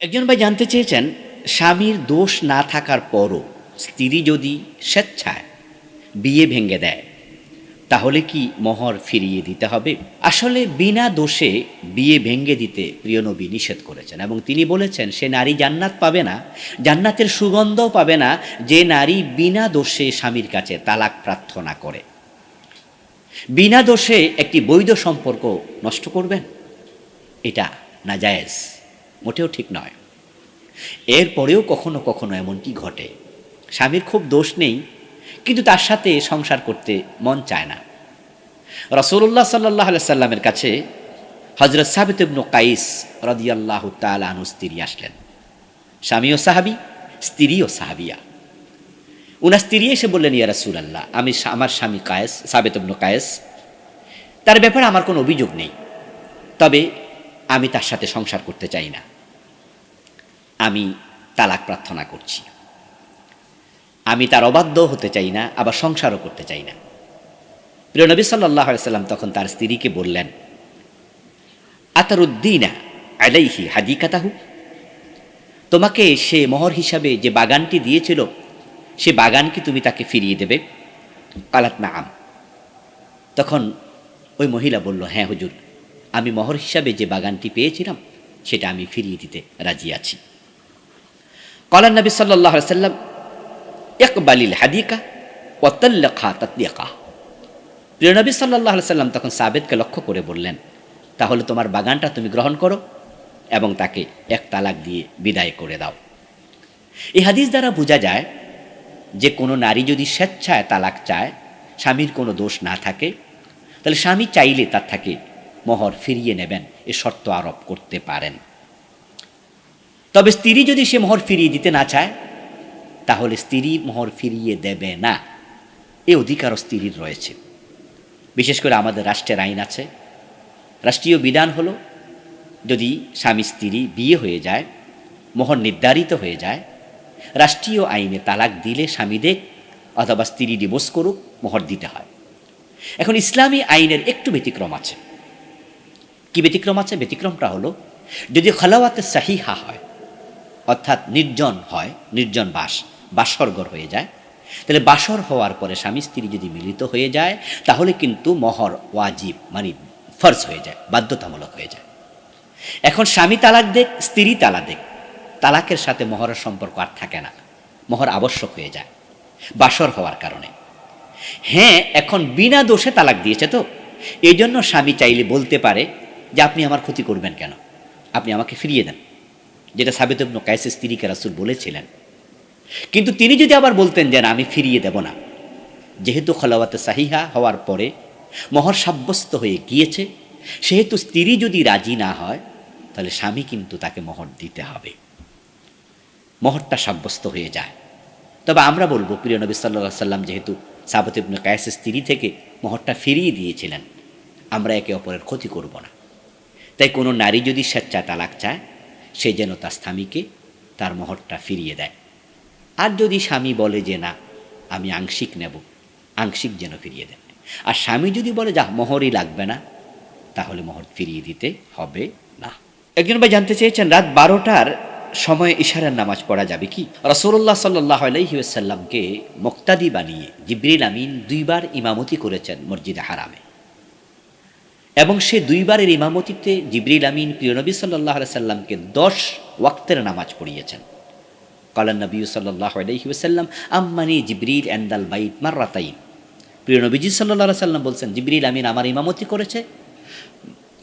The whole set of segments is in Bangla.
একজন ভাই জানতে চেয়েছেন, স্বামীর দোষ না থাকার পরও স্ত্রী যদি স্বেচ্ছায় বিয়ে ভেঙে দেয়, তাহলে কি মহর ফিরিয়ে দিতে হবে? আসলে বিনা দোষে বিয়ে ভেঙে দিতে প্রিয় নবী নিষেধ করেছেন এবং তিনি বলেছেন, সে নারী জান্নাত পাবে না, জান্নাতের সুগন্ধও পাবে না, যে নারী বিনা দোষে স্বামীর কাছে তালাক প্রার্থনা করে। বিনা দোষে একটি বৈধ সম্পর্ক নষ্ট করবেন? এটা নাজায়েজ। মোটেও ঠিক নয়। এরপরেও কখনো কখনো এমনটি ঘটে। স্বামীর খুব দোষ নেই, কিন্তু তার সাথে সংসার করতে মন চায় না। রসুল্লাহ সাল্লাহ সাল্লামের কাছে হজরত সাবিত ইবনু কাইস রদিয়াল্লাহ তালু স্ত্রী আসলেন। স্বামীও সাহাবি স্ত্রীও সাহাবিয়া। উনার স্ত্রী এসে বললেন, ইয়া রাসুল আল্লাহ আমি আমার স্বামী কায়েস, সাবেত ইবনু কায়েস। তার ব্যাপারে আমার কোনো অভিযোগ নেই। তবে আমি তার সাথে সংসার করতে চাই না। আমি তালাক প্রার্থনা করছি। আমি তার অবাধ্য হতে চাই না, আবার সংসারও করতে চাই না। প্রিয় নবী সাল্লাহ সাল্লাম তখন তার স্ত্রীকে বললেন, আতারুদ্দিনা আলাইহি হাদিকাতাহু? তোমাকে সে মোহর হিসাবে যে বাগানটি দিয়েছিল, সে বাগান কি তুমি তাকে ফিরিয়ে দেবে? কালাত না আম তখন ওই মহিলা বলল হ্যাঁ হুজুর, আমি মোহর হিসাবে যে বাগানটি পেয়েছিলাম, সেটা আমি ফিরিয়ে দিতে রাজি আছি। কলান নবী সাল্লাহ সাল্লাম ইকবালিল হাদিকা ওয়াতাল্লাখা তাতলিয়াকা প্রিয় নবী সাল্লাহ সাল্লাম তখন সাবেদকে লক্ষ্য করে বললেন, তাহলে তোমার বাগানটা তুমি গ্রহণ করো এবং তাকে এক তালাক দিয়ে বিদায় করে দাও। এই হাদিস দ্বারা বোঝা যায় যে কোনো নারী যদি স্বেচ্ছায় তালাক চায়, স্বামীর কোনো দোষ না থাকে, তাহলে স্বামী চাইলে তার থাকে মোহর ফিরিয়ে নেবেন, এ শর্ত আরোপ করতে পারেন। তবে স্ত্রী যদি সে মোহর ফিরিয়ে দিতে না চায়, তাহলে স্ত্রী মোহর ফিরিয়ে দেবে না। এ অধিকারও স্ত্রীর রয়েছে। বিশেষ করে আমাদের রাষ্ট্রের আইন আছে। রাষ্ট্রীয় বিধান হলো, যদি স্বামী স্ত্রী বিয়ে হয়ে যায়, মোহর নির্ধারিত হয়ে যায়, রাষ্ট্রীয় আইনে তালাক দিলে স্বামীদের অথবা স্ত্রী ডিভোর্স করুক, মোহর দিতে হয়। এখন ইসলামী আইনের একটু ব্যতিক্রম আছে। কি ব্যতিক্রম আছে? ব্যতিক্রমটা হলো, যদি খালাওয়াতে সাহিহা হয় অর্থাৎ নির্জন হয়, নির্জন বাস, বাসরগর হয়ে যায়। তাহলে বাসর হওয়ার পরে স্বামী স্ত্রী যদি মিলিত হয়ে যায়, তাহলে কিন্তু মহর ওয়াজিব মানে ফর্জ হয়ে যায়, বাধ্যতামূলক হয়ে যায়। এখন স্বামী তালাক দেখ স্ত্রী তালাক দেখ তালাকের সাথে মহরের সম্পর্ক আর থাকে না। মহর আবশ্যক হয়ে যায়, বাসর হওয়ার কারণে। হ্যাঁ এখন বিনা দোষে তালাক দিয়েছে তো। এই জন্য স্বামী চাইলে বলতে পারে যে, আপনি আমার ক্ষতি করবেন কেন? আপনি আমাকে ফিরিয়ে দেন। যেটা সাবিত ইবনু কায়েসের স্ত্রীকে রাসুল বলেছিলেন। কিন্তু তিনি যদি আবার বলতেন যে আমি ফিরিয়ে দেব না। যেহেতু খলাওয়াতে সাহিহা হওয়ার পরে মহর সাব্যস্ত হয়ে গিয়েছে, সেহেতু স্ত্রী যদি রাজি না হয়, তাহলে স্বামী কিন্তু তাকে মোহর দিতে হবে। মোহরটা সাব্যস্ত হয়ে যায়। তবে আমরা বলব, প্রিয় নবী সাল্লা সাল্লাম যেহেতু সাবত ইবনু কায়েসের স্ত্রী থেকে মহরটা ফিরিয়ে দিয়েছিলেন, আমরা একে অপরের ক্ষতি করব না। তাই কোনো নারী যদি স্বেচ্ছা তালাক চায় সে যেন তার স্বামীকে, তার মোহরটা ফিরিয়ে দেয়। আর যদি স্বামী বলে যে না, আমি আংশিক নেব, আংশিক যেন ফিরিয়ে দেয়। আর স্বামী যদি বলে যা মোহরই লাগবে না, তাহলে মোহর ফিরিয়ে দিতে হবে না। একজন ভাই জানতে চেয়েছেন, রাত বারোটার সময় ইশারার নামাজ পড়া যাবে কি? রসুল্লাহ সাল্লাহ আলাইসাল্লামকে মোক্তাদি বানিয়ে জিব্রিল আমিন দুইবার ইমামতি করেছেন মসজিদে হারামে। এবং সে দুইবারের ইমামতিতে জিবরিল আমিন প্রিয়নবী সাল্লাহ সাল্লামকে দশ ওয়াক্তের নামাজ পড়িয়েছেন। কলান নবী সাল্লাহ আলহিউসাল্লাম আম্মানি জিবরিল অ্যান্দাল বাইত মার্রাতাইন। প্রিয় নবীজি সাল্লাহ সাল্লাম বলছেন, জিবরিল আমিন আমার ইমামতি করেছে।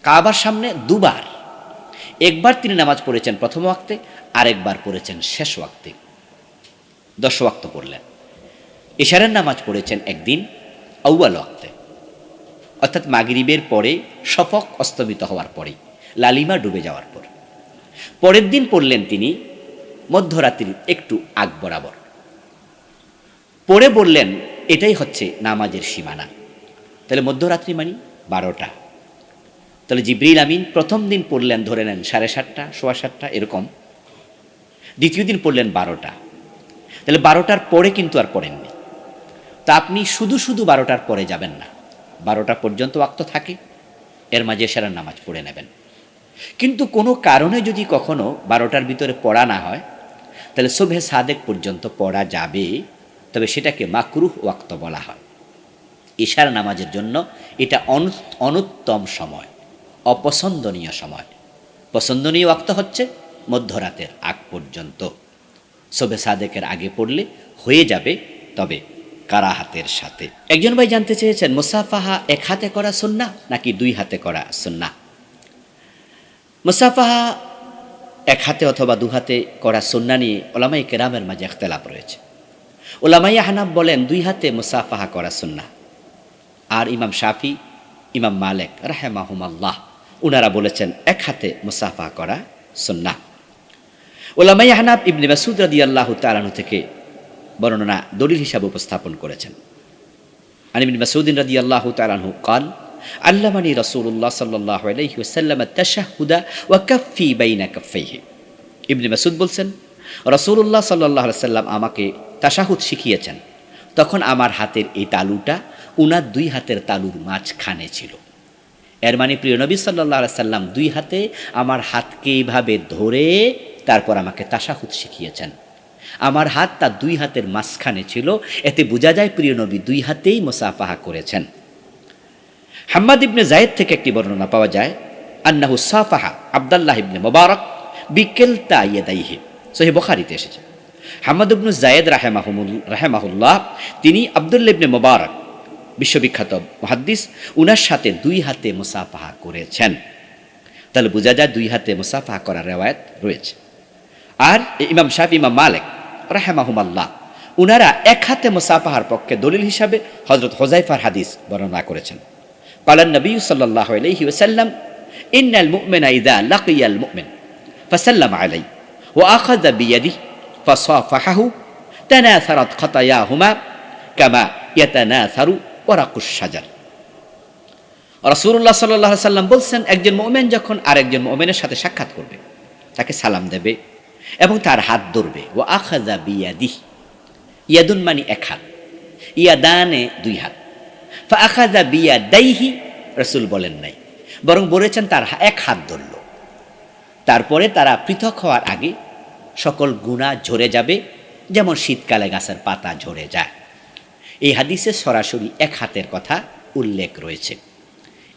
কাবার সামনে দুবার। একবার তিনি নামাজ পড়েছেন প্রথম ওয়াক্তে, আরেকবার পড়েছেন শেষ ওয়াক্তে। দশ ওয়াক্ত পড়লেন। ইশারের নামাজ পড়েছেন একদিন, আউয়াল ওয়াক্তে। অর্থাৎ মাগরিবের পরে শফক অস্তমিত হওয়ার পরে, লালিমা ডুবে যাওয়ার পর। পরের দিন পড়লেন তিনি মধ্যরাত্রির একটু আগ বরাবর। পরে বললেন, এটাই হচ্ছে নামাজের সীমানা। তাহলে মধ্যরাত্রি মানি বারোটা। তাহলে জিব্রিল আমিন প্রথম দিন পড়লেন ধরে নেন সাড়ে সাতটা, সোয়া সাতটা, এরকম। দ্বিতীয় দিন পড়লেন বারোটা। তাহলে বারোটার পরে কিন্তু আর পড়েননি। তা আপনি শুধু শুধু বারোটার পরে যাবেন না। বারোটা পর্যন্ত ওয়াক্ত থাকে, এর মাঝে সেরার নামাজ পড়ে নেবেন। কিন্তু কোনো কারণে যদি কখনো বারোটার ভিতরে পড়া না হয়, তাহলে শোভে সাদেক পর্যন্ত পড়া যাবে, তবে সেটাকে মাকরুহ ওয়াক্ত বলা হয়। ইশার নামাজের জন্য এটা অনু- অনুত্তম সময়, অপছন্দনীয় সময়। পছন্দনীয় ওয়াক্ত হচ্ছে মধ্যরাতের আগ পর্যন্ত। শোভে সাদেকের আগে পড়লে হয়ে যাবে, তবে কারা হাতের সাথে? একজন ভাই জানতে চেয়েছেন, মুসাফাহা এক হাতে করা সুন্না নাকি দুই হাতে করা সুন্না মুসাফাহা এক হাতে অথবা দু হাতে করা সুন্না নিয়ে ওলামাই কেরামের মাঝে একতলাপ রয়েছে। ওলামাই হানাব বলেন, দুই হাতে মুসাফাহা করা সুন্না আর ইমাম শাফি, ইমাম মালেক রাহেমাহুমাল্লাহ, উনারা বলেছেন, এক হাতে মুসাফা করা সুন্না ওলামাই হানাব ইবনে মাসুদ রাদি আল্লাহ তালানু থেকে বর্ণনা দলিল হিসাবে উপস্থাপন করেছেন। আনিবিন মাসুদ্দিন রাজি আল্লাহ তালাহু কাল আল্লামানি রসুল্লাহ সাল্লাহ আলহি ওসাল্লাম তাশাহুদা ওয়া না বাইনা কাফাইহি ইবনে মাসুদ বলছেন রসুল্লাহ সাল্লাহ সাল্লাম আমাকে তাসাহুদ শিখিয়েছেন। তখন আমার হাতের এই তালুটা, উনার দুই হাতের তালুর মাঝখানে ছিল। এর মানে প্রিয় নবী সাল্লাহ সাল্লাম দুই হাতে আমার হাতকে এইভাবে ধরে তারপর আমাকে তাসাহুদ শিখিয়েছেন। আমার হাত তার দুই হাতের মাঝখানে ছিল। এতে বোঝা যায় প্রিয় নবী দুই হাতেই মোসাফাহা করেছেন। হাম্মাদ ইবনে জায়েদ থেকে একটি বর্ণনা পাওয়া যায়, আন্নাহু সাফাহা আবদাল্লাহ ইবনে মোবারক বিকেল ইয়েদাইহে সহি বখারিতে এসেছে। হাম্মাদ ইবনু জায়েদ রাহেমাহুমুল, রাহেমাহুল্লাহ, তিনি আবদুল্লা ইবনে মোবারক, বিশ্ববিখ্যাত মহাদ্দিস, উনার সাথে দুই হাতে মুসাফাহা করেছেন। তাহলে বোঝা যায় দুই হাতে মুসাফাহা করার রেওয়ায়ত রয়েছে। আর ইমাম সাহেব ইমাম মালিক রাহেমাহুমাল্লাহ। উনারা এক হাতে মুসাফাহার পক্ষে দলিল হিসাবে হজরত হোজাইফার হাদিস বর্ণনা করেছেন। কালান নবী সাল্লাহ আলহি ওসাল্লাম ইন্নাল মুকমেনা ইদা লাকিয়াল মুকমেন ফসাল্লাম আলাই ও আখাদা বিয়াদি ফসাফাহাহু, তানাসারাত খতায়াহুমা, কামা ইয়াতানাসারু ওয়ারাকুশ সাজার রসুল্লাহ সাল্লাহ সাল্লাম বলছেন, একজন মোমেন যখন আরেকজন মোমেনের সাথে সাক্ষাৎ করবে, তাকে সালাম দেবে এবং তার হাত ধরবে। ও আখাজা বিয়াদি ইয়াদুন মানি এক হাত। ইয়াদানে দুই হাত। ফা আখাজা বিয়া দাইহি রসুল বলেন নাই। বরং বলেছেন তার এক হাত ধরল। তারপরে তারা পৃথক হওয়ার আগে সকল গুণা ঝরে যাবে, যেমন শীতকালে গাছের পাতা ঝরে যায়। এই হাদিসে সরাসরি এক হাতের কথা উল্লেখ রয়েছে।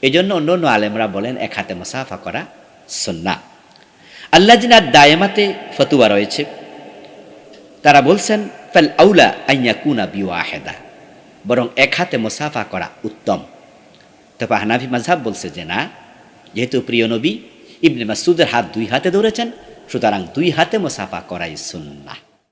এজন্য অন্য অন্য আলেমরা বলেন, এক হাতে মুসাফা করা সন্না আল্লাহ জিনার দায়েমাতে ফতুয়া রয়েছে, তারা বলছেন, ফাল আউলা আইয়া কুনা বিও আহেদা বরং এক হাতে মুসাফা করা উত্তম। তবে হানাফি মাঝহাব বলছে যে না, যেহেতু প্রিয় নবী ইবনে মাসুদের হাত দুই হাতে ধরেছেন, সুতরাং দুই হাতে মুসাফা করাই সুন্নাহ।